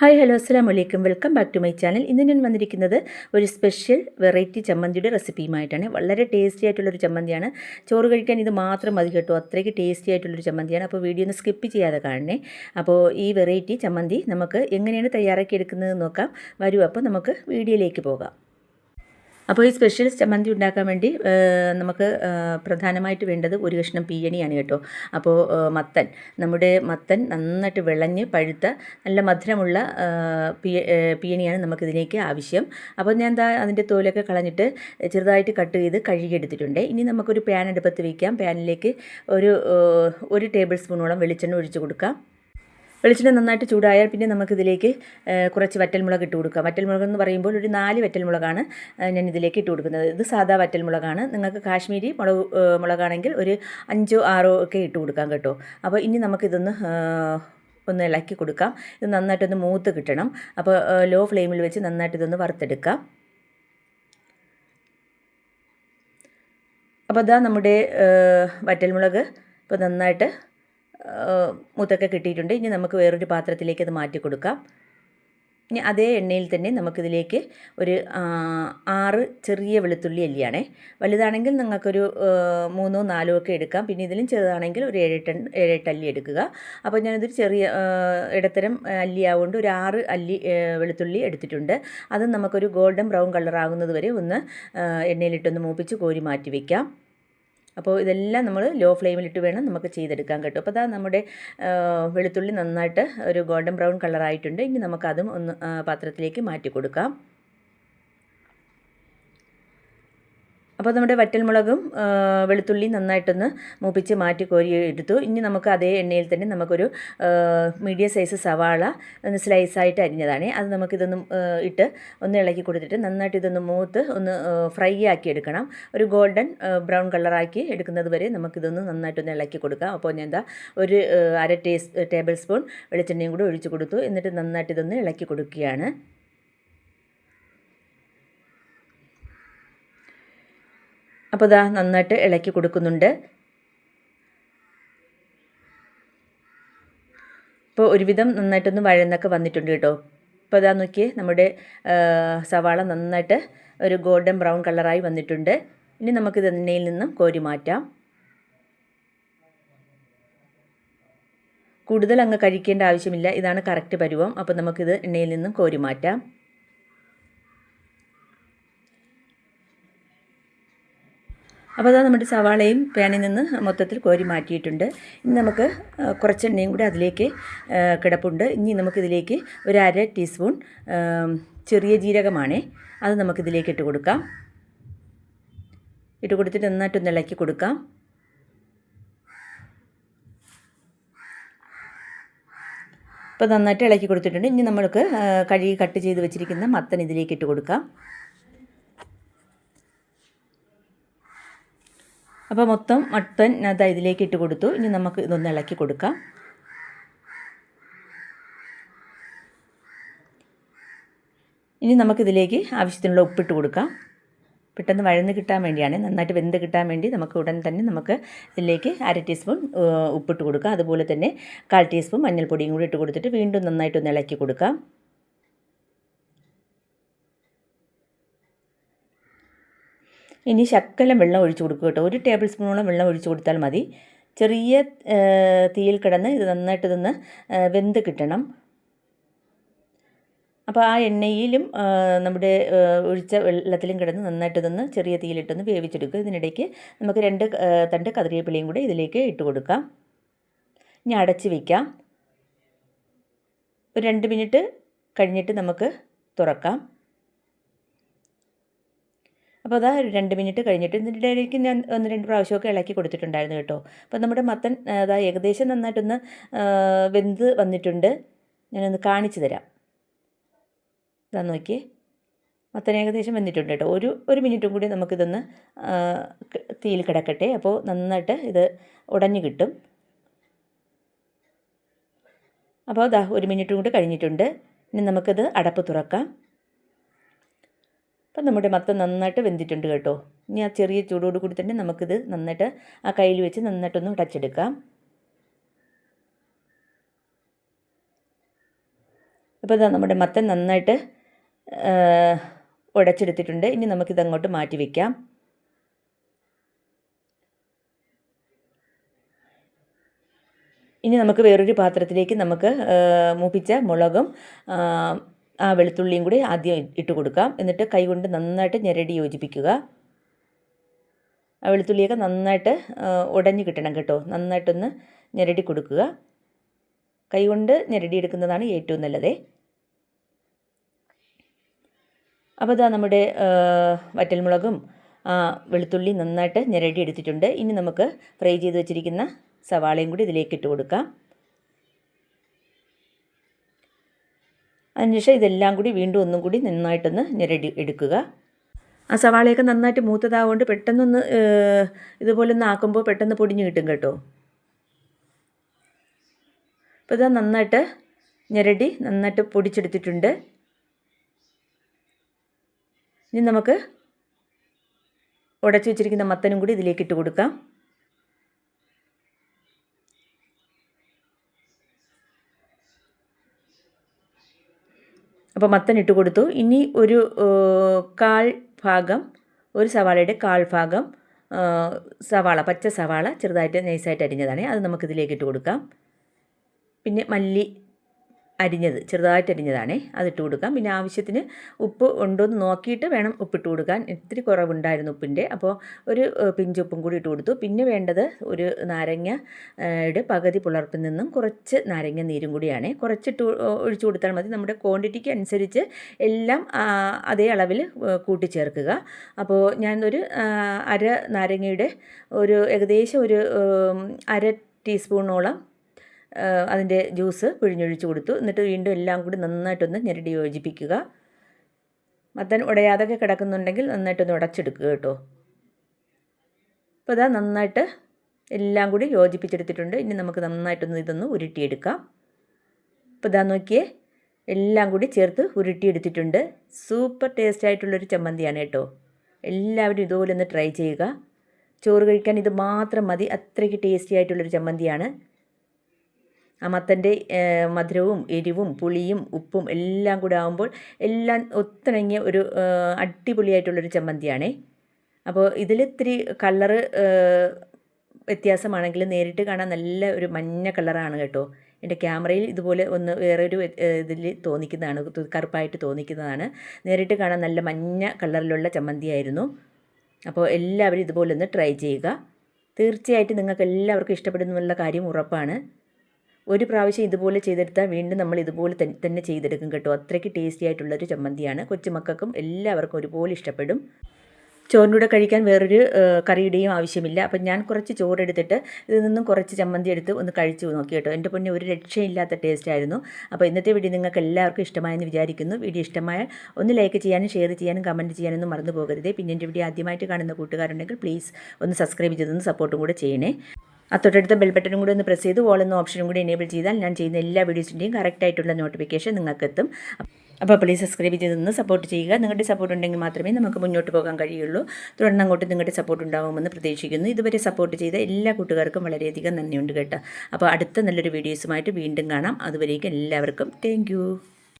Hi hello അസ്സാം വലൈക്കും welcome back to my channel. ഇന്ന് ഞാൻ വന്നിരിക്കുന്നത് ഒരു സ്പെഷ്യൽ വെറൈറ്റി ചമ്മന്തിയുടെ റെസിപ്പിയുമായിട്ടാണ്. വളരെ ടേസ്റ്റി ആയിട്ടുള്ളൊരു ചമ്മന്തിയാണ്. ചോറ് കഴിക്കാൻ ഇത് മാത്രം മതി കേട്ടോ. അത്രയ്ക്ക് ടേസ്റ്റി ആയിട്ടുള്ളൊരു ചമ്മന്തിയാണ്. അപ്പോൾ വീഡിയോ ഒന്ന് സ്കിപ്പ് ചെയ്യാതെ കാണണേ. അപ്പോൾ ഈ വെറൈറ്റി ചമ്മന്തി നമുക്ക് എങ്ങനെയാണ് തയ്യാറാക്കി എടുക്കുന്നത് നോക്കാം. വരൂ അപ്പോൾ നമുക്ക് വീഡിയോയിലേക്ക് പോകാം. അപ്പോൾ ഈ സ്പെഷ്യൽ ചമ്മന്തി ഉണ്ടാക്കാൻ വേണ്ടി നമുക്ക് പ്രധാനമായിട്ട് വേണ്ടത് ഒരു കഷ്ണം പീയണിയാണ് കേട്ടോ. അപ്പോൾ മത്തൻ. നമ്മുടെ മത്തൻ നന്നായിട്ട് വിളഞ്ഞ് പഴുത്ത നല്ല മധുരമുള്ള ആ, പീ- ഇതിനേക്ക് പീയണിയാണ് നമുക്കിതിലേക്ക് ആവശ്യം. അപ്പോൾ ഞാൻ എന്താ അതിന്റെ തോലൊക്കെ കളഞ്ഞിട്ട് ചെറുതായിട്ട് കട്ട് ചെയ്ത് കഴുകിയെടുത്തിട്ടുണ്ട്. ഇനി നമുക്കൊരു പാൻ അടുപ്പത്ത് വയ്ക്കാം പാനിലേക്ക് ഒരു ഒരു ടേബിൾ സ്പൂണോളം വെളിച്ചെണ്ണ ഒഴിച്ച് കൊടുക്കാം. വെളിച്ചെണ്ണ നന്നായിട്ട് ചൂടായാൽ പിന്നെ നമുക്കിതിലേക്ക് കുറച്ച് വറ്റൽമുളക് ഇട്ട് കൊടുക്കാം. വറ്റൽമുളക് എന്ന് പറയുമ്പോൾ ഒരു നാല് വറ്റൽമുളകാണ് ഞാൻ ഇതിലേക്ക് ഇട്ട് കൊടുക്കുന്നത്. ഇത് സാധാ വറ്റൽമുളകാണ്. നിങ്ങൾക്ക് കാശ്മീരി മുളക് മുളകാണെങ്കിൽ ഒരു അഞ്ചോ ആറോ ഒക്കെ ഇട്ട് കൊടുക്കാം കേട്ടോ. അപ്പോൾ ഇനി നമുക്കിതൊന്ന് ഒന്ന് ഇളക്കി കൊടുക്കാം. ഇത് നന്നായിട്ടൊന്ന് മൂത്ത് കിട്ടണം. അപ്പോൾ ലോ ഫ്ലെയിമിൽ വെച്ച് നന്നായിട്ട് ഇതൊന്ന് വറുത്തെടുക്കാം. അപ്പോൾ അതാ നമ്മുടെ വറ്റൽമുളക്. ഇപ്പോൾ നന്നായിട്ട് മൂത്തൊക്കെ കിട്ടിയിട്ടുണ്ട്. ഇനി നമുക്ക് വേറൊരു പാത്രത്തിലേക്ക് അത് മാറ്റി കൊടുക്കാം. ഇനി അതേ എണ്ണയിൽ തന്നെ നമുക്കിതിലേക്ക് ഒരു ആറ് ചെറിയ വെളുത്തുള്ളി അല്ലിയാണേ. വലുതാണെങ്കിൽ നിങ്ങൾക്കൊരു മൂന്നോ നാലോ ഒക്കെ എടുക്കാം. പിന്നെ ഇതിലും ചെറുതാണെങ്കിൽ ഒരു ഏഴെട്ട് ഏഴെട്ട് അല്ലി എടുക്കുക. അപ്പോൾ ഞാനിതൊരു ചെറിയ ഇടത്തരം അല്ലി ആവുകൊണ്ട് ഒരു ആറ് അല്ലി വെളുത്തുള്ളി എടുത്തിട്ടുണ്ട്. അത് നമുക്കൊരു ഗോൾഡൻ ബ്രൗൺ കളർ ആകുന്നത് വരെ ഒന്ന് എണ്ണയിലിട്ടൊന്ന് മൂപ്പിച്ച് കോരി മാറ്റി വയ്ക്കാം അപ്പോൾ ഇതെല്ലാം നമ്മൾ ലോ ഫ്ലെയിമിലിട്ട് വേണം നമുക്ക് ചെയ്തെടുക്കാൻ കേട്ടോ. അപ്പോൾ അതാ നമ്മുടെ വെളുത്തുള്ളി നന്നായിട്ട് ഒരു ഗോൾഡൻ ബ്രൗൺ കളറായിട്ടുണ്ട്. ഇനി നമുക്കതും ഒന്ന് പാത്രത്തിലേക്ക് മാറ്റി കൊടുക്കാം. അപ്പോൾ നമ്മുടെ വറ്റൽമുളകും വെളുത്തുള്ളി നന്നായിട്ടൊന്ന് മൂപ്പിച്ച് മാറ്റി കോരി എടുത്തു. ഇനി നമുക്ക് അതേ എണ്ണയിൽ തന്നെ നമുക്കൊരു മീഡിയം സൈസ് സവാള ഒന്ന് സ്ലൈസായിട്ട് അരിഞ്ഞതാണ്. അത് നമുക്കിതൊന്ന് ഇട്ട് ഒന്ന് ഇളക്കി കൊടുത്തിട്ട് നന്നായിട്ട് ഇതൊന്ന് മൂത്ത് ഒന്ന് ഫ്രൈ ആക്കി എടുക്കണം. ഒരു ഗോൾഡൻ ബ്രൗൺ കളറാക്കി എടുക്കുന്നത് വരെ നമുക്കിതൊന്ന് നന്നായിട്ടൊന്ന് ഇളക്കി കൊടുക്കാം. അപ്പോൾ ഞാൻ എന്താ ഒരു അര ടീസ് ടേബിൾ സ്പൂൺ വെളിച്ചെണ്ണയും കൂടി ഒഴിച്ച് കൊടുത്തു. എന്നിട്ട് നന്നായിട്ട് ഇതൊന്ന് ഇളക്കി കൊടുക്കുകയാണ്. അപ്പോൾ ഇതാ നന്നായിട്ട് ഇളക്കി കൊടുക്കുന്നുണ്ട്. ഇപ്പോൾ ഒരുവിധം നന്നായിട്ടൊന്ന് വഴന്നൊക്കെ വന്നിട്ടുണ്ട് കേട്ടോ. ഇപ്പോൾ ഇതാ നോക്കിയേ നമ്മുടെ സവാള നന്നായിട്ട് ഒരു ഗോൾഡൻ ബ്രൗൺ കളറായി വന്നിട്ടുണ്ട്. ഇനി നമുക്കിത് എണ്ണയിൽ നിന്നും കോരി മാറ്റാം. കൂടുതൽ അങ്ങ് കഴിക്കേണ്ട ആവശ്യമില്ല. ഇതാണ് കറക്റ്റ് പരുവം. അപ്പോൾ നമുക്കിത് എണ്ണയിൽ നിന്നും കോരി മാറ്റാം. അപ്പോൾ അതാ നമ്മുടെ സവാളയും പാനിൽ നിന്ന് മൊത്തത്തിൽ കോരി മാറ്റിയിട്ടുണ്ട്. ഇനി നമുക്ക് കുറച്ചെണ്ണയും കുറച്ച് കൂടി അതിലേക്ക് കിടപ്പുണ്ട്. ഇനി നമുക്കിതിലേക്ക് ഒരു അര ടീസ്പൂൺ ചെറിയ ജീരകമാണേ അത് നമുക്കിതിലേക്ക് ഇട്ട് കൊടുക്കാം. ഇട്ട് കൊടുത്തിട്ട് നന്നായിട്ടൊന്ന് ഇളക്കി കൊടുക്കാം. ഇപ്പോൾ നന്നായിട്ട് ഇളക്കി കൊടുത്തിട്ടുണ്ട്. ഇനി നമ്മൾക്ക് കഴുകി കട്ട് ചെയ്ത് വെച്ചിരിക്കുന്ന മത്തൻ ഇതിലേക്ക് ഇട്ട് കൊടുക്കാം. അപ്പോൾ മൊത്തം മട്ടൻ അതാ ഇതിലേക്ക് ഇട്ട് കൊടുത്തു. ഇനി നമുക്ക് ഇതൊന്ന് ഇളക്കി കൊടുക്കാം. ഇനി നമുക്കിതിലേക്ക് ആവശ്യത്തിനുള്ള ഉപ്പിട്ട് കൊടുക്കാം. പെട്ടെന്ന് വഴന്ന് കിട്ടാൻ വേണ്ടിയാണ്. നന്നായിട്ട് വെന്ത് കിട്ടാൻ വേണ്ടി നമുക്ക് ഉടൻ തന്നെ നമുക്ക് ഇതിലേക്ക് അര ടീസ്പൂൺ ഉപ്പിട്ട് കൊടുക്കാം. അതുപോലെ തന്നെ കാൽ ടീസ്പൂൺ മഞ്ഞൾപ്പൊടിയും കൂടി ഇട്ട് കൊടുത്തിട്ട് വീണ്ടും നന്നായിട്ടൊന്ന് ഇളക്കി കൊടുക്കാം. ഇനി ശക്കലം വെള്ളം ഒഴിച്ചു കൊടുക്കുക കേട്ടോ. ഒരു ടേബിൾ സ്പൂണോളം വെള്ളം ഒഴിച്ചു കൊടുത്താൽ മതി. ചെറിയ തീയിൽ കിടന്ന് ഇത് നന്നായിട്ട് ഇതൊന്ന് വെന്ത് കിട്ടണം. അപ്പോൾ ആ എണ്ണയിലും നമ്മുടെ ഒഴിച്ച വെള്ളത്തിലും കിടന്ന് നന്നായിട്ട് ഇതൊന്ന് ചെറിയ തീയിലിട്ടൊന്ന് വേവിച്ചെടുക്കുക. ഇതിനിടയ്ക്ക് നമുക്ക് രണ്ട് തണ്ട് കതിരിയപ്പിളിയും കൂടി ഇതിലേക്ക് ഇട്ട് കൊടുക്കാം. ഇനി അടച്ച് വയ്ക്കാം ഒരു രണ്ട് മിനിറ്റ് കഴിഞ്ഞിട്ട് നമുക്ക് തുറക്കാം. അപ്പോൾ അതാ രണ്ട് മിനിറ്റ് കഴിഞ്ഞിട്ട് ഇതിന്റെ ഇടയ്ക്ക് ഞാൻ ഒന്ന് രണ്ട് പ്രാവശ്യമൊക്കെ ഇളക്കി കൊടുത്തിട്ടുണ്ടായിരുന്നു കേട്ടോ. അപ്പോൾ നമ്മുടെ മത്തൻ അതാ ഏകദേശം നന്നായിട്ടൊന്ന് വെന്ത് വന്നിട്ടുണ്ട്. ഞാനൊന്ന് കാണിച്ചു തരാം. ഇതാ നോക്കിയേ. മത്തൻ ഏകദേശം വന്നിട്ടുണ്ട് കേട്ടോ. ഒരു ഒരു മിനിറ്റും കൂടി നമുക്കിതൊന്ന് തീയിൽ കിടക്കട്ടെ. അപ്പോൾ നന്നായിട്ട് ഇത് ഉടഞ്ഞു കിട്ടും. അപ്പോൾ ദാ ഒരു മിനിറ്റും കൂടി കഴിഞ്ഞിട്ടുണ്ട്. ഇനി നമുക്കിത് അടപ്പ് തുറക്കാം. അപ്പം നമ്മുടെ മത്തം നന്നായിട്ട് വെന്തിട്ടുണ്ട് കേട്ടോ. ഇനി ആ ചെറിയ ചൂടോട് കൂടി തന്നെ നമുക്കിത് നന്നായിട്ട് ആ കയ്യിൽ വെച്ച് നന്നായിട്ടൊന്ന് ഉടച്ചെടുക്കാം. അപ്പോൾ ഇതാ നമ്മുടെ മത്തൻ നന്നായിട്ട് ഉടച്ചെടുത്തിട്ടുണ്ട്. ഇനി നമുക്കിത് അങ്ങോട്ട് മാറ്റി വയ്ക്കാം ഇനി നമുക്ക് വേറൊരു പാത്രത്തിലേക്ക് നമുക്ക് മൂപ്പിച്ച മുളകും ആ, വെളുത്തുള്ളിയും കൂടി ആദ്യം ഇട്ട് കൊടുക്കാം. എന്നിട്ട് കൈകൊണ്ട് നന്നായിട്ട് ഞെരടി യോജിപ്പിക്കുക. ആ വെളുത്തുള്ളിയൊക്കെ നന്നായിട്ട് ഉടഞ്ഞു കിട്ടണം കേട്ടോ. നന്നായിട്ടൊന്ന് ഞെരടി കൊടുക്കുക. കൈകൊണ്ട് ഞെരടി എടുക്കുന്നതാണ് ഏറ്റവും നല്ലത്. അപ്പോൾ ഇതാ നമ്മുടെ വറ്റൽമുളകും വെളുത്തുള്ളി നന്നായിട്ട് ഞെരടി എടുത്തിട്ടുണ്ട് ഇനി നമുക്ക് ഫ്രൈ ചെയ്ത് വെച്ചിരിക്കുന്ന സവാളയും കൂടി ഇതിലേക്ക് ഇട്ട് കൊടുക്കാം. അതിനുശേഷം ഇതെല്ലാം കൂടി വീണ്ടും ഒന്നും കൂടി നന്നായിട്ടൊന്ന് ഞെരടി എടുക്കുക. ആ സവാളയൊക്കെ നന്നായിട്ട് മൂത്തതാവുകൊണ്ട് പെട്ടെന്നൊന്ന് ഇതുപോലെ ഒന്ന് ആക്കുമ്പോൾ പെട്ടെന്ന് പൊടിഞ്ഞു കിട്ടും കേട്ടോ. അപ്പോൾ ഇതാ നന്നായിട്ട് ഞെരടി നന്നായിട്ട് പൊടിച്ചെടുത്തിട്ടുണ്ട്. ഇനി നമുക്ക് ഉടച്ചു വെച്ചിരിക്കുന്ന മത്തനും കൂടി ഇതിലേക്ക് ഇട്ട് കൊടുക്കാം. അപ്പോൾ മത്തൻ ഇട്ട് കൊടുത്തു. ഇനി ഒരു കാൽ ഭാഗം ഒരു സവാളയുടെ കാൽ ഭാഗം സവാള പച്ച സവാള ചെറുതായിട്ട് നൈസായിട്ട് അരിഞ്ഞതാണ്. അത് നമുക്കിതിലേക്ക് ഇട്ട് കൊടുക്കാം. പിന്നെ മല്ലി അരിഞ്ഞത് ചെറുതായിട്ട് അരിഞ്ഞതാണേ. അതിട്ട് കൊടുക്കാം. പിന്നെ ആവശ്യത്തിന് ഉപ്പ് ഉണ്ടോ എന്ന് നോക്കിയിട്ട് വേണം ഉപ്പിട്ട് കൊടുക്കാൻ. ഇത്തിരി കുറവുണ്ടായിരുന്നു ഉപ്പിന്റെ. അപ്പോൾ ഒരു പിഞ്ച് ഉപ്പും കൂടി ഇട്ട് കൊടുത്തു. പിന്നെ വേണ്ടത് ഒരു നാരങ്ങയുടെ പകുതി പുളർപ്പിൽ നിന്നും കുറച്ച് നാരങ്ങ നീരും കൂടിയാണ്. കുറച്ചിട്ട് ഒഴിച്ചു കൊടുത്താൽ മതി. നമ്മുടെ ക്വാണ്ടിറ്റിക്ക് അനുസരിച്ച് എല്ലാം അതേ അളവിൽ കൂട്ടിച്ചേർക്കുക. അപ്പോൾ ഞാൻ ഒരു അര നാരങ്ങയുടെ ഒരു ഏകദേശം ഒരു അര ടീസ്പൂണോളം അതിന്റെ ജ്യൂസ് പിഴിഞ്ഞൊഴിച്ച് കൊടുത്തു. എന്നിട്ട് വീണ്ടും എല്ലാം കൂടി നന്നായിട്ടൊന്ന് ഞെരടി യോജിപ്പിക്കുക. മത്തൻ ഉടയാതൊക്കെ കിടക്കുന്നുണ്ടെങ്കിൽ നന്നായിട്ടൊന്ന് ഉടച്ചെടുക്കുക കേട്ടോ. അപ്പോൾ അതാ നന്നായിട്ട് എല്ലാം കൂടി യോജിപ്പിച്ചെടുത്തിട്ടുണ്ട്. ഇനി നമുക്ക് നന്നായിട്ടൊന്ന് ഇതൊന്ന് ഉരുട്ടിയെടുക്കാം. അപ്പോൾ ഇതാ നോക്കിയേ എല്ലാം കൂടി ചേർത്ത് ഉരുട്ടിയെടുത്തിട്ടുണ്ട്. സൂപ്പർ ടേസ്റ്റ് ആയിട്ടുള്ളൊരു ചമ്മന്തിയാണ് കേട്ടോ. എല്ലാവരും ഇതുപോലെ ഒന്ന് ട്രൈ ചെയ്യുക. ചോറ് കഴിക്കാൻ ഇത് മാത്രം മതി. അത്രയ്ക്ക് ടേസ്റ്റി ആയിട്ടുള്ളൊരു ചമ്മന്തിയാണ്. ആ മത്തന്റെ മധുരവും എരിവും പുളിയും ഉപ്പും എല്ലാം കൂടെ ആകുമ്പോൾ എല്ലാം ഒത്തിണങ്ങിയ ഒരു അടിപൊളിയായിട്ടുള്ളൊരു ചമ്മന്തിയാണേ. അപ്പോൾ ഇതിൽ ഇത്തിരി കളറ് വ്യത്യാസമാണെങ്കിൽ നേരിട്ട് കാണാൻ നല്ല ഒരു മഞ്ഞ കളറാണ് കേട്ടോ. എന്റെ ക്യാമറയിൽ ഇതുപോലെ ഒന്ന് വേറൊരു ഇതിൽ തോന്നിക്കുന്നതാണ് കറുപ്പായിട്ട് തോന്നിക്കുന്നതാണ്. നേരിട്ട് കാണാൻ നല്ല മഞ്ഞ കളറിലുള്ള ചമ്മന്തിയായിരുന്നു. അപ്പോൾ എല്ലാവരും ഇതുപോലെ ഒന്ന് ട്രൈ ചെയ്യുക. തീർച്ചയായിട്ടും നിങ്ങൾക്ക് എല്ലാവർക്കും ഇഷ്ടപ്പെടുന്നുള്ള കാര്യം ഉറപ്പാണ്. ഒരു പ്രാവശ്യം ഇതുപോലെ ചെയ്തെടുത്താൽ വീണ്ടും നമ്മൾ ഇതുപോലെ തന്നെ ചെയ്തെടുക്കും കേട്ടോ. അത്രയ്ക്ക് ടേസ്റ്റി ആയിട്ടുള്ളൊരു ചമ്മന്തിയാണ്. കൊച്ചുമക്കൾക്കും എല്ലാവർക്കും ഒരുപോലെ ഇഷ്ടപ്പെടും. ചോറിനൂടെ കഴിക്കാൻ വേറൊരു കറിയുടെയും ആവശ്യമില്ല. അപ്പം ഞാൻ കുറച്ച് ചോറെടുത്തിട്ട് ഇതിൽ നിന്നും കുറച്ച് ചമ്മന്തി എടുത്ത് ഒന്ന് കഴിച്ചു നോക്കി കേട്ടോ. എന്റെ പൊന്നെ ഒരു രക്ഷയില്ലാത്ത ടേസ്റ്റ് ആയിരുന്നു. അപ്പോൾ ഇന്നത്തെ വീഡിയോ നിങ്ങൾക്ക് എല്ലാവർക്കും ഇഷ്ടമായെന്ന് വിചാരിക്കുന്നു. വീഡിയോ ഇഷ്ടമായാൽ ഒന്ന് ലൈക്ക് ചെയ്യാനും ഷെയർ ചെയ്യാനും കമന്റ് ചെയ്യാനൊന്നും മറന്നു പോകരുതേ. പിന്നെ എന്റെ വീഡിയോ ആദ്യമായിട്ട് കാണുന്ന കൂട്ടുകാരുണ്ടെങ്കിൽ പ്ലീസ് ഒന്ന് സബ്സ്ക്രൈബ് ചെയ്തൊന്ന് സപ്പോർട്ടും കൂടെ ചെയ്യണേ. ആ തൊട്ടടുത്ത ബെൽ ബട്ടണും കൂടി ഒന്ന് പ്രസ് ചെയ്ത് ഓൾ എന്ന ഓപ്ഷനും കൂടി എനേബിൾ ചെയ്താൽ ഞാൻ ചെയ്യുന്ന എല്ലാ വീഡിയോസിന്റെയും കറക്റ്റായിട്ടുള്ള നോട്ടിഫിക്കേഷൻ നിങ്ങൾക്ക് എത്തും അപ്പോൾ പ്ലീസ് സബ്സ്ക്രൈബ് ചെയ്തൊന്ന് സപ്പോർട്ട് ചെയ്യുക. നിങ്ങളുടെ സപ്പോർട്ട് ഉണ്ടെങ്കിൽ മാത്രമേ നമുക്ക് മുന്നോട്ട് പോകാൻ കഴിയുള്ളൂ. തുടർന്ന് അങ്ങോട്ട് നിങ്ങളുടെ സപ്പോർട്ട് ഉണ്ടാകുമെന്ന് പ്രതീക്ഷിക്കുന്നു. ഇതുവരെ സപ്പോർട്ട് ചെയ്ത എല്ലാ കൂട്ടുകാർക്കും വളരെയധികം നന്ദിയുണ്ട് കേട്ടോ. അപ്പോൾ അടുത്ത നല്ലൊരു വീഡിയോസുമായിട്ട് വീണ്ടും കാണാം. അതുവരേക്കും എല്ലാവർക്കും താങ്ക്